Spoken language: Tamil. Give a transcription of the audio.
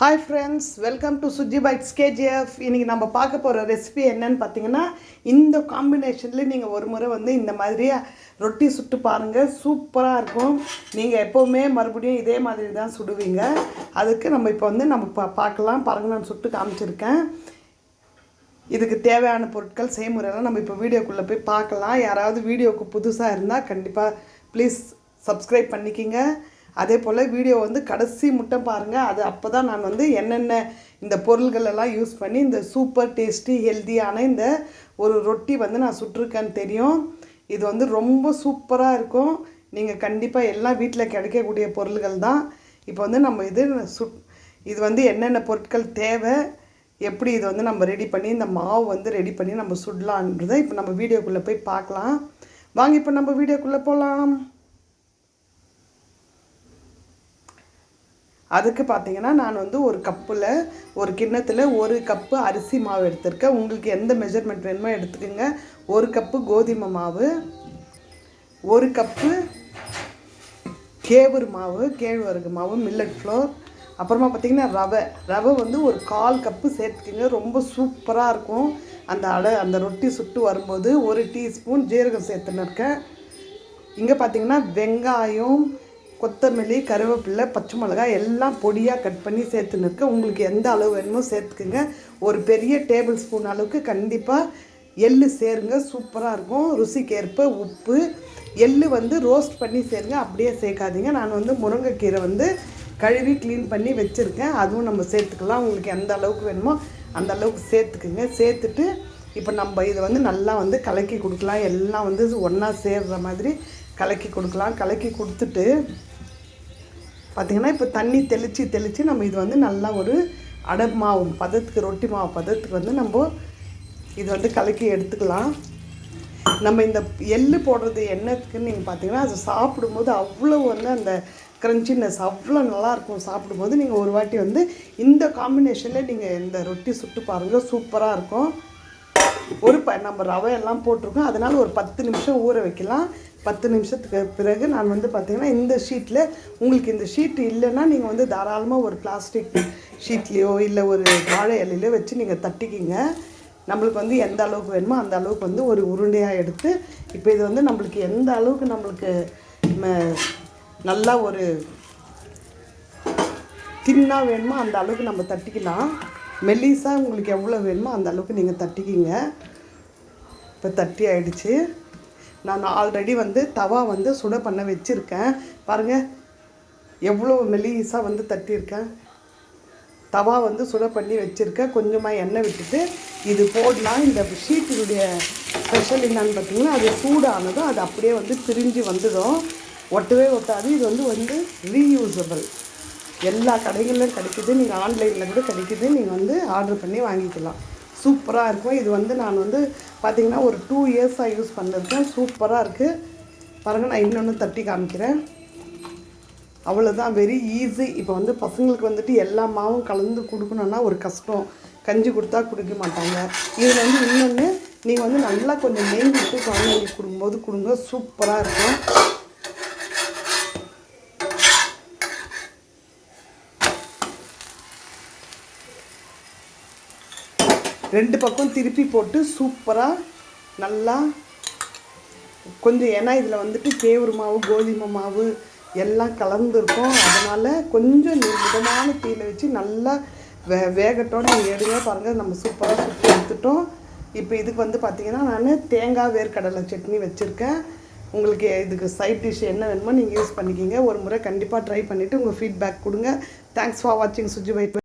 Hi friends welcome to Suji bites KGF இன்றைக்கி நம்ம பார்க்க போகிற ரெசிபி என்னன்னு பார்த்தீங்கன்னா இந்த காம்பினேஷனில் நீங்கள் ஒரு முறை வந்து இந்த மாதிரி ரொட்டி சுட்டு பாருங்கள் சூப்பராக இருக்கும். நீங்கள் எப்போவுமே மறுபடியும் இதே மாதிரி தான் சுடுவீங்க. அதுக்கு நம்ம இப்போ வந்து நம்ம பா பார்க்கலாம். பாருங்கள் நான் சுட்டு காமிச்சிருக்கேன். இதுக்கு தேவையான பொருட்கள் செய்முறையெல்லாம் நம்ம இப்போ வீடியோக்குள்ளே போய் பார்க்கலாம். யாராவது வீடியோவுக்கு புதுசாக இருந்தால் கண்டிப்பாக ப்ளீஸ் சப்ஸ்கிரைப் பண்ணிக்கிங்க. அதே போல் வீடியோ வந்து கடைசி முட்டை பாருங்கள் அது அப்போ தான் நான் வந்து என்னென்ன இந்த பொருள்கள் எல்லாம் யூஸ் பண்ணி இந்த சூப்பர் டேஸ்டி ஹெல்த்தியான இந்த ஒரு ரொட்டி வந்து நான் சுட்டிருக்கேன்னு தெரியும். இது வந்து ரொம்ப சூப்பராக இருக்கும். நீங்கள் கண்டிப்பாக எல்லாம் வீட்டில் கிடைக்கக்கூடிய பொருள்கள் தான். இப்போ வந்து நம்ம இது சுட் இது வந்து என்னென்ன பொருட்கள் தேவை எப்படி இது வந்து நம்ம ரெடி பண்ணி இந்த மாவு வந்து ரெடி பண்ணி நம்ம சுடலான்றதை இப்போ நம்ம வீடியோக்குள்ளே போய் பார்க்கலாம். வாங்க இப்போ நம்ம வீடியோக்குள்ளே போகலாம் அதுக்கு பார்த்தீங்கன்னா நான் வந்து ஒரு கப்பில் ஒரு கிண்ணத்தில் ஒரு கப்பு அரிசி மாவு எடுத்திருக்கேன். உங்களுக்கு எந்த மெஷர்மெண்ட் வேணுமோ எடுத்துக்கோங்க. ஒரு கப்பு கோதுமை மாவு ஒரு கப்பு கேவுரு மாவு கேழ்வரகு மாவு மில்லட் ஃப்ளோர் அப்புறமா பார்த்திங்கன்னா ரவை. ரவை வந்து ஒரு கால் கப்பு சேர்த்துக்கிங்க. ரொம்ப சூப்பராக இருக்கும். அந்த அடை அந்த ரொட்டி சுட்டு வரும்போது ஒரு டீஸ்பூன் ஜீரகம் சேர்த்துன்னு இருக்கேன். இங்கே பார்த்திங்கன்னா வெங்காயம் கொத்தமல்லி கருவேப்பிலை பச்சை மிளகாய் எல்லாம் பொடியாக கட் பண்ணி சேர்த்துன்னு உங்களுக்கு எந்த அளவு வேணுமோ சேர்த்துக்குங்க. ஒரு பெரிய டேபிள் ஸ்பூன் அளவுக்கு கண்டிப்பாக எள்ளு சேருங்க. சூப்பராக இருக்கும். ருசிக்கேற்ப உப்பு எள்ளு வந்து ரோஸ்ட் பண்ணி சேருங்க. அப்படியே சேர்க்காதீங்க. நான் வந்து முருங்கைக்கீரை வந்து கழுவி க்ளீன் பண்ணி வச்சுருக்கேன். அதுவும் நம்ம சேர்த்துக்கலாம். உங்களுக்கு எந்த அளவுக்கு வேணுமோ அந்த அளவுக்கு சேர்த்துக்குங்க. சேர்த்துட்டு இப்போ நம்ம இதை வந்து நல்லா வந்து கலக்கி கொடுக்கலாம். எல்லாம் வந்து ஒன்றா சேர்கிற மாதிரி கலக்கி கொடுக்கலாம். கலக்கி கொடுத்துட்டு பார்த்திங்கன்னா இப்போ தண்ணி தெளித்து தெளித்து நம்ம இது வந்து நல்லா ஒரு அடை மாவு பதத்துக்கு ரொட்டி மாவு பதத்துக்கு வந்து நம்ம இது வந்து கலக்கி எடுத்துக்கலாம். நம்ம இந்த எள்ளு போடுறது என்னத்துக்குன்னு நீங்கள் பார்த்தீங்கன்னா அது சாப்பிடும்போது அவ்வளோ வந்து அந்த க்ரன்ச்சினஸ் அவ்வளோ நல்லாயிருக்கும் சாப்பிடும்போது. நீங்கள் ஒரு வாட்டி வந்து இந்த காம்பினேஷனில் நீங்கள் இந்த ரொட்டி சுட்டு பாருங்கள் சூப்பராக இருக்கும். ஒரு ப நம்ம ரவை எல்லாம் போட்டிருக்கோம். அதனால் ஒரு பத்து நிமிஷம் ஊற வைக்கலாம். பத்து நிமிஷத்துக்கு பிறகு நான் வந்து பார்த்திங்கன்னா இந்த ஷீட்டில் உங்களுக்கு இந்த ஷீட் இல்லைன்னா நீங்கள் வந்து தாராளமாக ஒரு பிளாஸ்டிக் ஷீட்லேயோ இல்லை ஒரு வாழை இலையிலையோ வச்சு நீங்கள் தட்டிக்கிங்க. நம்மளுக்கு வந்து எந்த அளவுக்கு வேணுமோ அந்த அளவுக்கு வந்து ஒரு உருண்டையாக எடுத்து இப்போ இது வந்து நம்மளுக்கு எந்த அளவுக்கு நம்மளுக்கு நல்லா ஒரு தின்னாக வேணுமோ அந்த அளவுக்கு நம்ம தட்டிக்கலாம். மெல்லிஸாக உங்களுக்கு எவ்வளோ வேணுமோ அந்த அளவுக்கு நீங்கள் தட்டிக்கிங்க. இப்போ தட்டி ஆயிடுச்சு. நான் ஆல்ரெடி வந்து தவா வந்து சுட பண்ண வச்சுருக்கேன். பாருங்கள் எவ்வளோ மெலிசாக வந்து தட்டியிருக்கேன். தவா வந்து சுட பண்ணி வச்சுருக்கேன். கொஞ்சமாக எண்ணெய் விட்டுட்டு இது போடலாம். இந்த ஷீட்டினுடைய ஸ்பெஷல் என்னன்னு பார்த்தீங்கன்னா அது சூடானதும் அது அப்படியே வந்து பிரிஞ்சு வந்துடும். ஒட்டவே ஒட்டாது. இது வந்து வந்து ரீயூசபிள் எல்லா கடைகளிலும் கிடைக்குது. நீங்கள் ஆன்லைனில் கூட கிடைக்குது. நீங்கள் வந்து ஆர்டர் பண்ணி வாங்கிக்கலாம். சூப்பராக இருக்கும். இது வந்து நான் வந்து பார்த்திங்கன்னா ஒரு டூ இயர்ஸாக யூஸ் பண்ணிருக்கேன் சூப்பராக இருக்குது பாருங்கள் நான் இன்னொன்று தட்டி காமிக்கிறேன். அவ்வளோதான் வெரி ஈஸி இப்போ வந்து பசங்களுக்கு வந்துட்டு எல்லா மாவும் கலந்து கொடுக்கணுன்னா ஒரு கஷ்டம். கஞ்சி கொடுத்தா குடிக்க மாட்டாங்க. இதில் வந்து இன்னொன்று நீங்கள் வந்து நல்லா கொஞ்சம் நெய் விட்டு குழந்தைங்களுக்கு கொடுக்கும்போது கொடுங்க. சூப்பராக இருக்கும். ரெண்டு பக்கம் திருப்பி போட்டு சூப்பராக நல்லா கொஞ்சம் ஏன்னா இதில் வந்துட்டு கேவுரு மாவு கோதுமை மாவு எல்லாம் கலந்துருக்கும். அதனால் கொஞ்சம் மிதமான தீயில் வச்சு நல்லா வே வேகட்டோடு நீங்கள் எடுங்க பாருங்கள் நம்ம சூப்பராக சுற்றி எடுத்துட்டோம். இப்போ இதுக்கு வந்து பார்த்திங்கன்னா நான் தேங்காய் வேர்க்கடலை சட்னி வச்சுருக்கேன். உங்களுக்கு இதுக்கு சைட் டிஷ் என்ன வேணுமோ நீங்கள் யூஸ் பண்ணிக்கிங்க. ஒரு முறை கண்டிப்பாக ட்ரை பண்ணிவிட்டு உங்கள் ஃபீட்பேக் கொடுங்க. தேங்க்ஸ் ஃபார் வாட்சிங் சுஜி வைட்